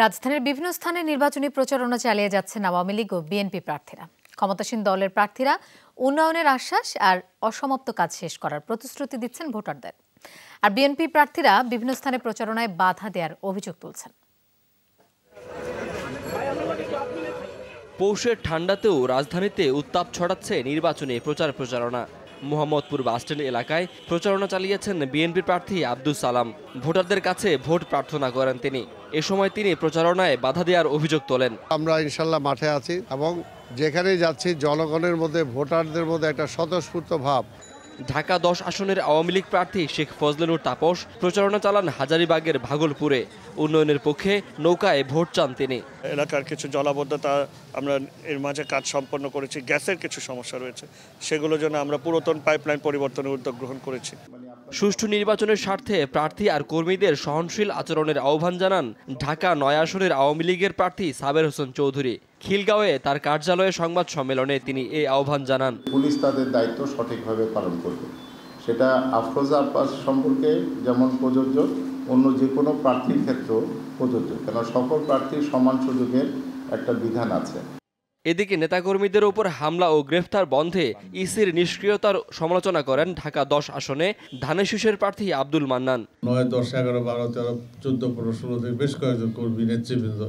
রাজধানীর বিভিন্ন স্থানে নির্বাচনী প্রচারণা চালিয়ে যাচ্ছেন আওয়ামী লীগ ও বিএনপি প্রার্থীরা। ক্ষমতাসীন দলের প্রার্থীরা উন্নয়নের আশ্বাস আর অসমাপ্ত কাজ শেষ করার প্রতিশ্রুতি দিচ্ছেন ভোটারদের। আর বিএনপি প্রার্থীরা বিভিন্ন স্থানে প্রচারণায় বাধা দেওয়ার অভিযোগ তুলছেন। পৌষের ঠান্ডাতেও রাজধানীতে উত্তাপ ছড়াচ্ছে নির্বাচনী প্রচার প্রচারণা। মোহাম্মদপুর বাসস্ট্যান্ড এলাকায় প্রচারণা চালিয়েছেন বিএনপি প্রার্থী আব্দুল সালাম। ভোটারদের কাছে ভোট প্রার্থনা করেন তিনি। এ সময় তিনি প্রচারণায় বাধা দেওয়ার অভিযোগ তোলেন। আমরা ইনশাল্লাহ মাঠে আছি এবং যেখানেই যাচ্ছি, জনগণের মধ্যে, ভোটারদের মধ্যে একটা স্বতঃস্ফূর্ত ভাব। ঢাকা দশ আসনের আওয়ামী লীগ প্রার্থী শেখ ফজলেনুর তাপস প্রচারণা চালান হাজারিবাগের ভাগলপুরে। উন্নয়নের পক্ষে নৌকায় ভোট চান তিনি। এলাকার কিছু জলাবদ্ধতা আমরা এর মাঝে কাজ সম্পন্ন করেছি, গ্যাসের কিছু সমস্যা রয়েছে, সেগুলো জন্য আমরা পুরাতন পাইপলাইন পরিবর্তনের উদ্যোগ গ্রহণ করেছি। সুষ্ঠু নির্বাচনের স্বার্থে প্রার্থী আর কর্মীদের সহনশীল আচরণের আহ্বান জানান ঢাকা নয় আসনের আওয়ামী লীগের প্রার্থী সাবের হোসেন চৌধুরী। খিলগাঁওয়ে তার কার্যালয়ে সংবাদ সম্মেলনে তিনি এই আহ্বান জানান। পুলিশ তাদের দায়িত্ব সঠিকভাবে পালন করবে। সেটা আফরোজা আব্বাস সম্পর্কে যেমন প্রযোজ্য, অন্য যে কোনো প্রার্থীর ক্ষেত্রেও প্রযোজ্য। কেন? সকল প্রার্থীর সমান সুযোগের একটা বিধান আছে। এদিকে নেতাকর্মীদের ওপর হামলা ও গ্রেফতার বন্ধে ইসির নিষ্ক্রিয়তার সমালোচনা করেন ঢাকা দশ আসনে ধানের প্রার্থী আব্দুল মান্নান। নয়, দশ, এগারো, বারো, তেরো, চোদ্দ, পনেরো, ষোলো থেকে বেশ কয়েকজন কর্মী, নেতৃবৃন্দ,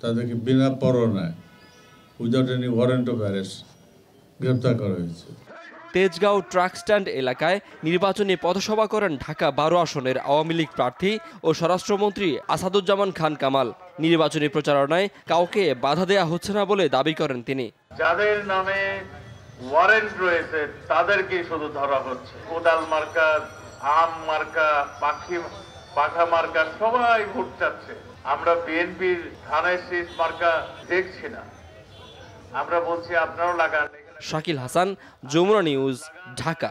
তাদেরকে বিনা পরনায় without any warrant of arrest গ্রেপ্তার করা হয়েছে। তেজগাঁও ট্রাক স্ট্যান্ড এলাকায় নির্বাচনী পথসভা করেন ঢাকা বারো আসনের আওয়ামী লীগ প্রার্থী ও স্বরাষ্ট্রমন্ত্রী আসাদুজ্জামান খান কামাল। নির্বাচনী প্রচারণায় কাউকে বাধা দেয়া হচ্ছে না বলে দাবি করেন তিনি। যাদের নামে ওয়ারেন্ট রয়েছে তাদেরকে শুধু ধরা হচ্ছে। কোদাল মার্কা, আম মার্কা, পাখি, পাখা মার্কা, সবাই ভোট চাচ্ছে। আমরা বিএনপির থানায় শীষ মার্কা দেখছি না। আমরা বলছি, আপনারাও লাগান। শাকিল হাসান যমুনা নিউজ ঢাকা।